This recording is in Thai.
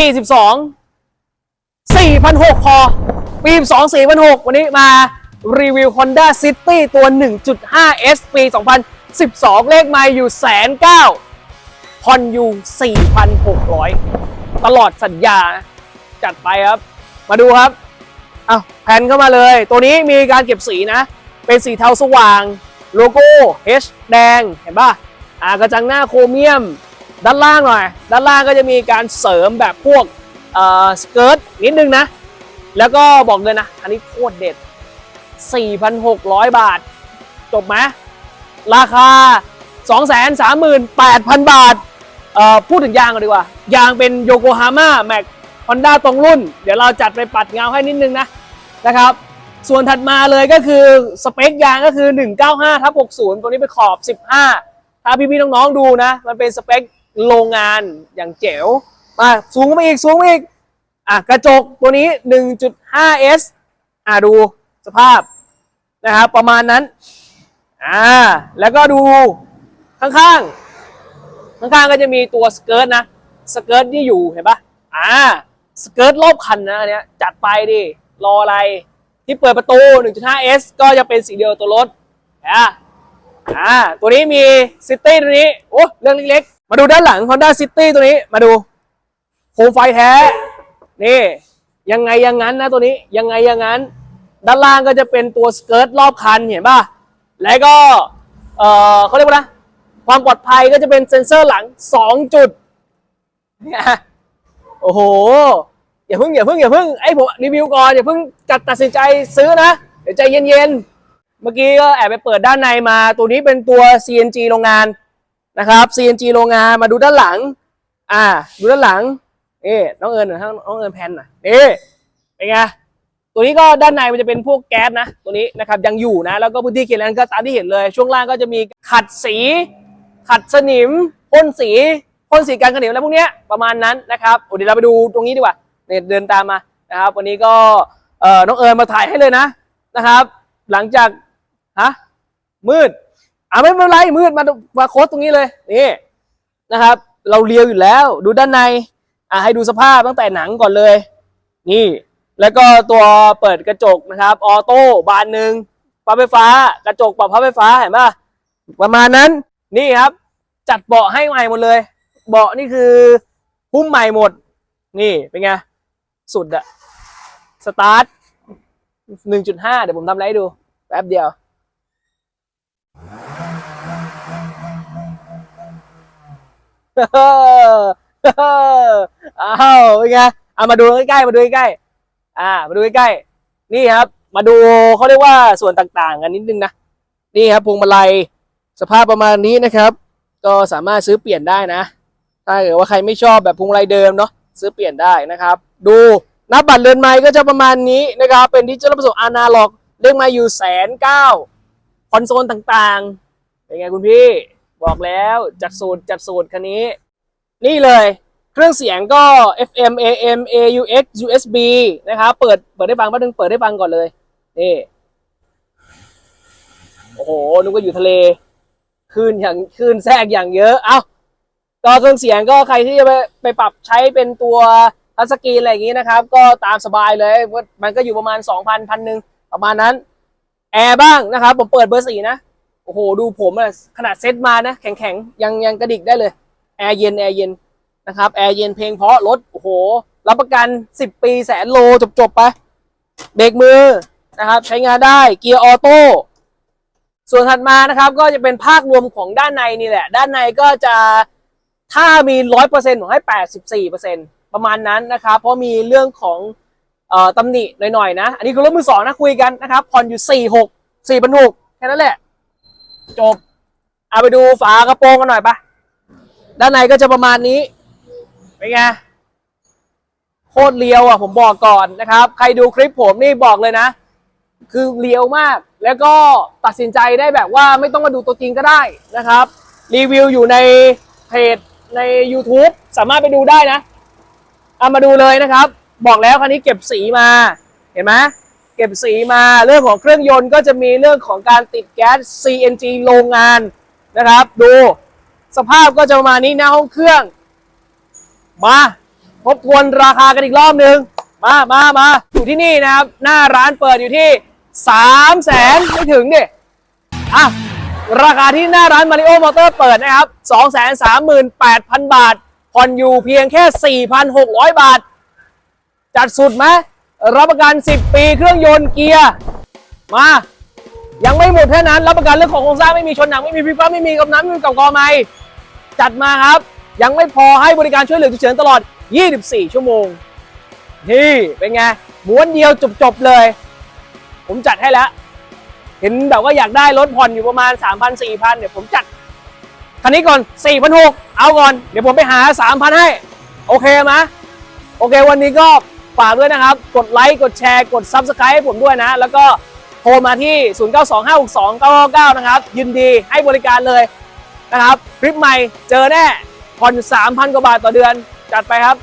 ปี12 4,600พอ ปี12 4,600วันนี้มารีวิว Honda City ตัว 1.5S ปี 2012 เลขไมล์อยู่แสนเก้าผ่อนยู่4,600 ตลอดสัญญา จัดไปครับ มาดูครับอาแผ่นเข้ามาเลย ตัวนี้มีการเก็บสีนะ เป็นสีเทาสว่าง โลโก้ H แดง เห็นป่ะ อ่ากระจังหน้าโครเมียม ด้านล่างหน่อย ด้านล่างก็จะมีการเสริมแบบพวกเอ่อสเกิร์ตนิดนึงนะ แล้วก็บอกเลยนะ อันนี้โคตรเด็ด 4,600 บาท จบไหมราคา 238,000 บาทเอ่อพูดถึงยางก่อนดีกว่า ยางเป็นโยโกฮาม่าแม็กฮอนด้าตรงรุ่น เดี๋ยวเราจัดไปปัดเงาให้นิดนึงนะนะครับ ส่วนถัดมาเลยก็คือสเปคยางก็คือ 195ทับ60 ตัวนี้เป็นขอบ 15 ถ้าพี่ๆน้องๆดูนะ มันเป็นสเปค โรงงานอย่างเจ๋วมาสูงขึ้นมาอีกสูงขึ้นมาอีกอะกระจกตัวนี้ 1.5S อะดูสภาพนะครับประมาณนั้นอ่าแล้วก็ดูข้างๆ ข้างๆ ก็จะมีตัวสเกิร์ตนะสเกิร์ตที่อยู่เห็นปะอ่าสเกิร์ตรอบคันนะอันเนี้ยจัดไปดิรออะไรที่เปิดประตู 1.5S ก็จะเป็นสีเดียวตัวรถอ่าอ่าตัวนี้มีซิตี้ตัวนี้โอ้เรื่องเล็ก มาดูด้านหลัง Honda City ตัวนี้มาดูโคมไฟแท้ นี่ ยังไงยังงั้นนะตัวนี้ยังไงยังงั้น ด้านล่างก็จะเป็นตัวสเกิร์ตรอบคันเห็นป่ะ แล้วก็ เออเขาเรียกว่านะความปลอดภัยก็จะเป็นเซ็นเซอร์หลัง 2 จุดเนี่ยโอ้โห อย่าเพิ่งอย่าเพิ่งอย่าเพิ่งไอ้ผมรีวิวก่อนอย่าเพิ่งจัดตัดสินใจซื้อนะ เดี๋ยวใจเย็นๆ เมื่อกี้ก็แอบไปเปิดด้านในมา ตัวนี้เป็นตัว CNG โรงงาน นะครับ CNG โรงงานมาดูด้านหลัง อ่า ดูด้านหลังเอ๊น้องเอิญหน่อยน้องเอิญแพนหน่อยนี่เป็นไงตัวนี้ก็ด้านในมันจะเป็นพวกแก๊สนะ ตัวนี้นะครับยังอยู่นะ แล้วก็พื้นที่เขียนนั้นก็ตามที่เห็นเลย ช่วงล่างก็จะมีขัดสี ขัดสนิมพ่นสีพ่นสีกันกระเหนียวอะไรพวกเนี้ยประมาณนั้นนะครับเดี๋ยวเราไปดูตรงนี้ดีกว่าเนี่ยเดินตามมานะครับ วันนี้ก็เอ่อน้องเอิญมาถ่ายให้เลยนะนะครับ หลังจากฮะมืด อ่าไม่เป็นไรมืดมามาโค้ดตรงนี้เลยนี่นะครับ เราเลียวอยู่แล้วดูด้านในอ่าให้ดูสภาพตั้งแต่หนังก่อนเลย นี่ แล้วก็ตัวเปิดกระจกนะครับ ออโต้บานหนึ่งปรับไฟฟ้า กระจกปรับพับไฟฟ้าเห็นป่ะประมาณนั้นนี่ครับ จัดเบาะให้ใหม่หมดเลย เบาะนี่คือหุ้มใหม่หมด นี่เป็นไงสุดอะสตาร์ทหนึ่งจุดห้าเดี๋ยวผมทำไรให้ดู แป๊บเดียว อ้าวเป็นไงเอามาดูใกล้ๆมาดูใกล้ๆอ่า มาดูใกล้ๆนี่ครับ มาดูเขาเรียกว่าส่วนต่างๆกันนิดนึงนะนี่ครับพวงมาลัยสภาพประมาณนี้นะครับ ก็สามารถซื้อเปลี่ยนได้นะ ถ้าเกิดว่าใครไม่ชอบแบบพวงมาลัยเดิมเนาะซื้อเปลี่ยนได้นะครับ ดูหน้าบัตรเรือนไม้ก็จะประมาณนี้นะครับ เป็นดิจิทัลผสมอนาล็อกเลขไมาอยู่แสนเก้าคอนโซลต่างๆ เป็นไงคุณพี่ บอกแล้วจัดสูตรจัดสูตรคันนี้ นี่เลยเครื่องเสียงก็ FM AM AUX USB นะครับเปิดเปิดได้ฟังแป๊บนึงเปิดได้ฟังก่อนเลยนี่โอ้โหนึกว่าอยู่ทะเลคลื่นอย่างคลื่นแทรกอย่างเยอะ เอ้าก็เครื่องเสียงก็ใครที่จะไปไปปรับใช้เป็นตัวทัชสกรีนอะไรอย่างนี้นะครับ ก็ตามสบายเลย มันก็อยู่ประมาณ 2,000พันหนึ่งประมาณนั้น แอร์บ้างนะครับ ผมเปิดเบอร์สี่นะ อ้โหดูผมอะขนาดเซ็ตมานะแข็งๆ ยังยังกระดิกได้เลยแอร์เย็นแอร์เย็นนะครับแอร์เย็นเพลงเพราะรถโอ้โห รับประกัน 10 ปีแสนโลจบๆไปเบรกมือนะครับใช้งานได้เกียร์ออโต้ส่วนถัดมานะครับก็จะเป็นภาครวมของด้านในนี่แหละ ด้านในก็จะถ้ามีร้อยเปอร์เซ็นต์ผมให้แปดสิบสี่เปอร์เซ็นต์ประมาณนั้นนะครับ เพราะมีเรื่องของออตำหนิหน่อยๆนะ อันนี้คือรถมือสองนะคุยกันนะครับผ่อนอยู่สี่หกสี่พันหกแค่นั้นแหละ จบ เอาไปดูฝากระโปรงกันหน่อยปะด้านในก็จะประมาณนี้ เป็นไง โคตรเลียวอะ ผมบอกก่อนนะครับ ใครดูคลิปผมนี่บอกเลยนะ คือเลียวมาก แล้วก็ตัดสินใจได้แบบว่าไม่ต้องมาดูตัวจริงก็ได้นะครับ รีวิวอยู่ในเพจใน YouTube สามารถไปดูได้นะ เอามาดูเลยนะครับ บอกแล้วคันนี้เก็บสีมา เห็นไหม เก็บสีมาเรื่องของเครื่องยนต์ก็จะมีเรื่องของการติดแก๊ส CNG โรงงานนะครับ ดูสภาพก็จะประมาณนี้หน้าห้องเครื่อง มาทบทวนราคากันอีกรอบหนึ่งมามามาอยู่ที่นี่นะครับ หน้าร้านเปิดอยู่ที่3 0 0แสนไม่ถึงดิอะราคาที่หน้าร้านมาริโอมอเตอร์เปิดนะครับ238,000บาท ผ่อนอยู่เพียงแค่4,600บาท จัดสุดไหม รับประกัน 10 ปีเครื่องยนต์เกียร์มา ยังไม่หมดแค่นั้นรับประกันเรื่องของโครงสร้างไม่มีชนหนักไม่มีพิฟ้าไม่มีกับน้ำไม่มีกับกอไม้จัดมาครับ ยังไม่พอให้บริการช่วยเหลือฉุกเฉินตลอด 24 ชั่วโมงนี่เป็นไงม้วนเดียวจบๆเลย ผมจัดให้แล้ว เห็นแบบว่าอยากได้รถผ่อนอยู่ประมาณ 3,000 4,000เดี๋ยวผมจัดคันนี้ก่อน 4,600 เอาก่อน เดี๋ยวผมไปหา 3,000 ให้ โอเคไหมโอเค วันนี้ก็ ฝากด้วยนะครับ กดไลค์ กดแชร์ กด Subscribe ให้ผมด้วยนะ แล้วก็โทรมาที่ 0925629999 นะครับ ยินดีให้บริการเลยนะครับ คลิปใหม่เจอแน่ผ่อน3,000 กว่าบาทต่อเดือน จัดไปครับ